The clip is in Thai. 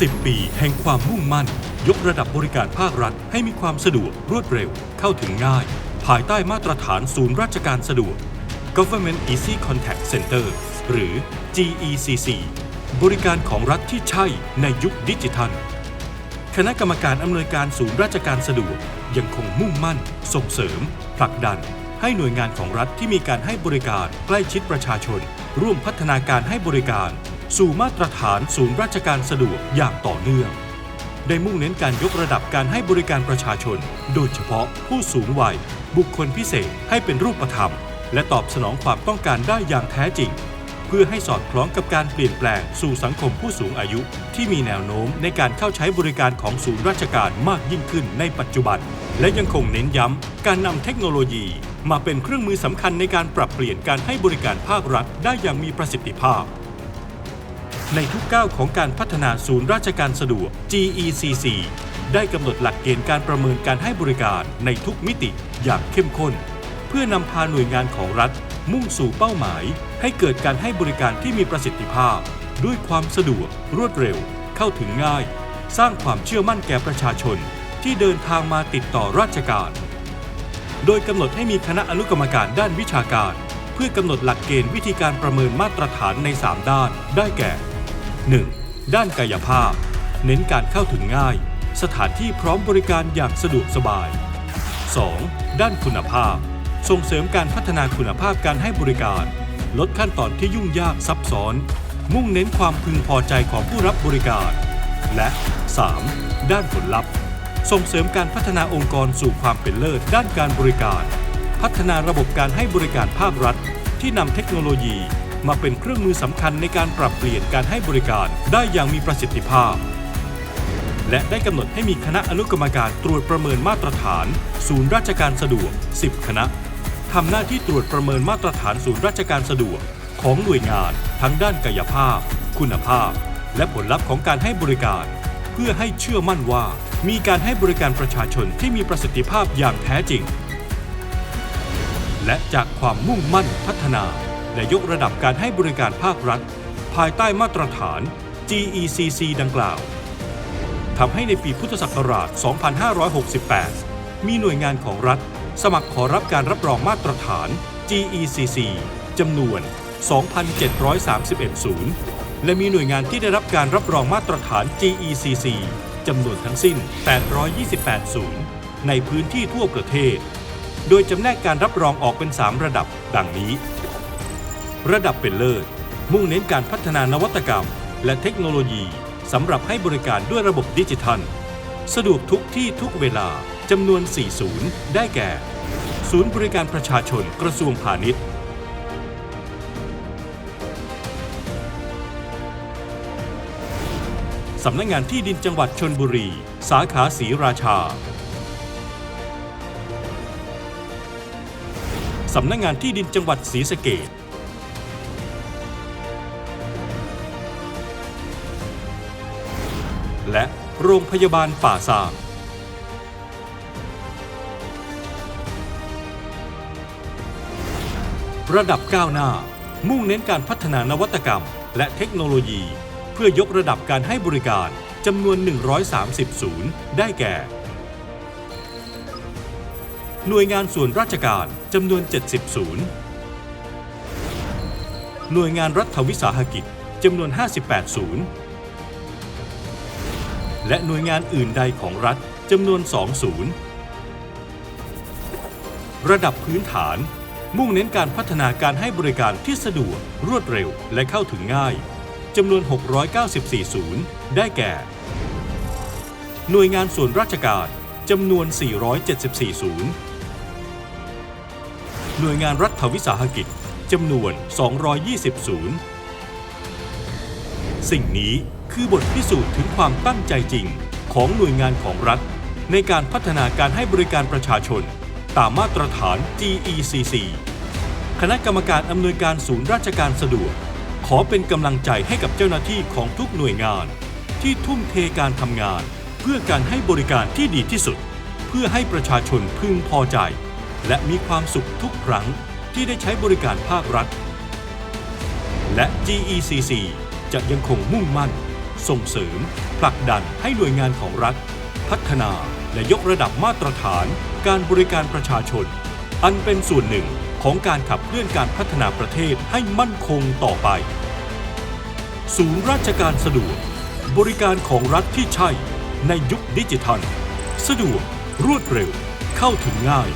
10 ปีแห่งความมุ่งมั่น ยกระดับบริการภาครัฐให้มีความสะดวกรวดเร็วเข้าถึงง่าย ภายใต้มาตรฐานศูนย์ราชการสะดวก Government Easy Contact Center หรือ GECC บริการของรัฐที่ใช่ในยุคดิจิทัล คณะกรรมการอำนวยการศูนย์ราชการสะดวกยังคงมุ่งมั่น ส่งเสริม ผลักดัน ให้หน่วยงานของรัฐที่มีการให้บริการใกล้ชิดประชาชน ร่วมพัฒนาการให้บริการ สู่มาตรฐานศูนย์ราชการสะดวกอย่างต่อเนื่อง ได้มุ่งเน้นการยกระดับการให้บริการประชาชน โดยเฉพาะผู้สูงวัย บุคคลพิเศษให้เป็นรูปธรรม และตอบสนองความต้องการได้อย่างแท้จริง เพื่อให้สอดคล้องกับการเปลี่ยนแปลงสู่สังคมผู้สูงอายุ ที่มีแนวโน้มในการเข้าใช้บริการของศูนย์ราชการมากยิ่งขึ้นในปัจจุบัน และยังคงเน้นย้ำการนำเทคโนโลยีมาเป็นเครื่องมือสำคัญในการปรับเปลี่ยนการให้บริการภาครัฐได้อย่างมีประสิทธิภาพ ในทุกก้าวของการพัฒนาศูนย์ราชการสะดวก GECC ได้กำหนดหลักเกณฑ์การประเมินการให้บริการในทุกมิติอย่างเข้มข้น เพื่อนำพาหน่วยงานของรัฐ มุ่งสู่เป้าหมาย ให้เกิดการให้บริการที่มีประสิทธิภาพ ด้วยความสะดวก รวดเร็ว เข้าถึงง่าย สร้างความเชื่อมั่นแก่ประชาชน ที่เดินทางมาติดต่อราชการ โดยกำหนดให้มีคณะอนุกรรมการด้านวิชาการ เพื่อกำหนดหลักเกณฑ์วิธีการประเมินมาตรฐานใน 3 ด้าน ได้แก่ 1. ด้านกายภาพ เน้นการเข้าถึงง่าย สถานที่พร้อมบริการอย่างสะดวกสบาย 2. ด้านคุณภาพ ส่งเสริมการพัฒนาคุณภาพการให้บริการ ลดขั้นตอนที่ยุ่งยากซับซ้อน มุ่งเน้นความพึงพอใจของผู้รับบริการ และ 3. ด้านผลลัพธ์ ส่งเสริมการพัฒนาองค์กรสู่ความเป็นเลิศด้านการบริการ พัฒนาระบบการให้บริการภาครัฐ ที่นำเทคโนโลยี มาเป็นเครื่องมือสำคัญในการปรับเปลี่ยนการให้บริการได้อย่างมีประสิทธิภาพ และได้กำหนดให้มีคณะอนุกรรมการตรวจประเมินมาตรฐาน ศูนย์ราชการสะดวก 10 คณะทำหน้าที่ตรวจประเมินมาตรฐานศูนย์ราชการสะดวก ของหน่วยงาน ทั้งด้านกายภาพ คุณภาพ และผลลัพธ์ของการให้บริการ เพื่อให้เชื่อมั่นว่า มีการให้บริการประชาชนที่มีประสิทธิภาพอย่างแท้จริง และจากความมุ่งมั่นพัฒนา และยกระดับการให้บริการภาครัฐ ภายใต้มาตรฐาน GECC ดังกล่าวทำให้ในปีพุทธศักราช 2568 มีหน่วยงานของรัฐ สมัครขอรับการรับรองมาตรฐาน GECC จำนวน 2,731 ศูนย์และมีหน่วยงานที่ได้รับการรับรองมาตรฐาน GECC จำนวนทั้งสิ้น 828 ศูนย์ในพื้นที่ทั่วประเทศ โดยจำแนกการรับรองออกเป็น 3 ระดับ ดังนี้ ระดับเป็นเลิศ มุ่งเน้นการพัฒนานวัตกรรม และเทคโนโลยีสำหรับให้บริการด้วยระบบดิจิทัล สะดวกทุกที่ทุกเวลาจำนวน 4 ศูนย์ ได้แก่ ศูนย์บริการประชาชนกระทรวงพาณิชย์ สำนักงานที่ดินจังหวัดชนบุรี สาขาศรีราชา สำนักงานที่ดินจังหวัดศรีสะเกษ และโรงพยาบาลป่าซางระดับก้าวหน้า มุ่งเน้นการพัฒนานวัตกรรม และเทคโนโลยี เพื่อยกระดับการให้บริการจำนวน 130 ศูนย์ ได้แก่ หน่วยงานส่วนราชการจำนวน 70 ศูนย์ หน่วยงานรัฐวิสาหกิจจำนวน 58 ศูนย์ และหน่วยงานอื่นใดของรัฐจำนวน 2 ศูนย์ระดับพื้นฐาน มุ่งเน้นการพัฒนาการให้บริการที่สะดวก รวดเร็ว และเข้าถึงง่ายจำนวน 694 ศูนย์ ได้แก่ หน่วยงานส่วนราชการจำนวน 474 ศูนย์ หน่วยงานรัฐวิสาหกิจจำนวน 220 ศูนย์ สิ่งนี้คือบทพิสูจน์ถึงความตั้งใจจริง ของหน่วยงานของรัฐ ในการพัฒนาการให้บริการประชาชน ตามมาตรฐาน GECC คณะกรรมการอำนวยการศูนย์ราชการสะดวก ขอเป็นกำลังใจให้กับเจ้าหน้าที่ของทุกหน่วยงาน ที่ทุ่มเทการทำงาน เพื่อการให้บริการที่ดีที่สุด เพื่อให้ประชาชนพึงพอใจ และมีความสุขทุกครั้งที่ได้ใช้บริการภาครัฐ และ GECC จะยังคงมุ่งมั่น ส่งเสริม ผลักดันให้หน่วยงานของรัฐ พัฒนาและยกระดับมาตรฐาน การบริการประชาชน อันเป็นส่วนหนึ่งของการขับเคลื่อนการพัฒนาประเทศให้มั่นคงต่อไป ศูนย์ราชการสะดวก บริการของรัฐที่ใช่ในยุคดิจิทัล สะดวก รวดเร็ว เข้าถึงง่าย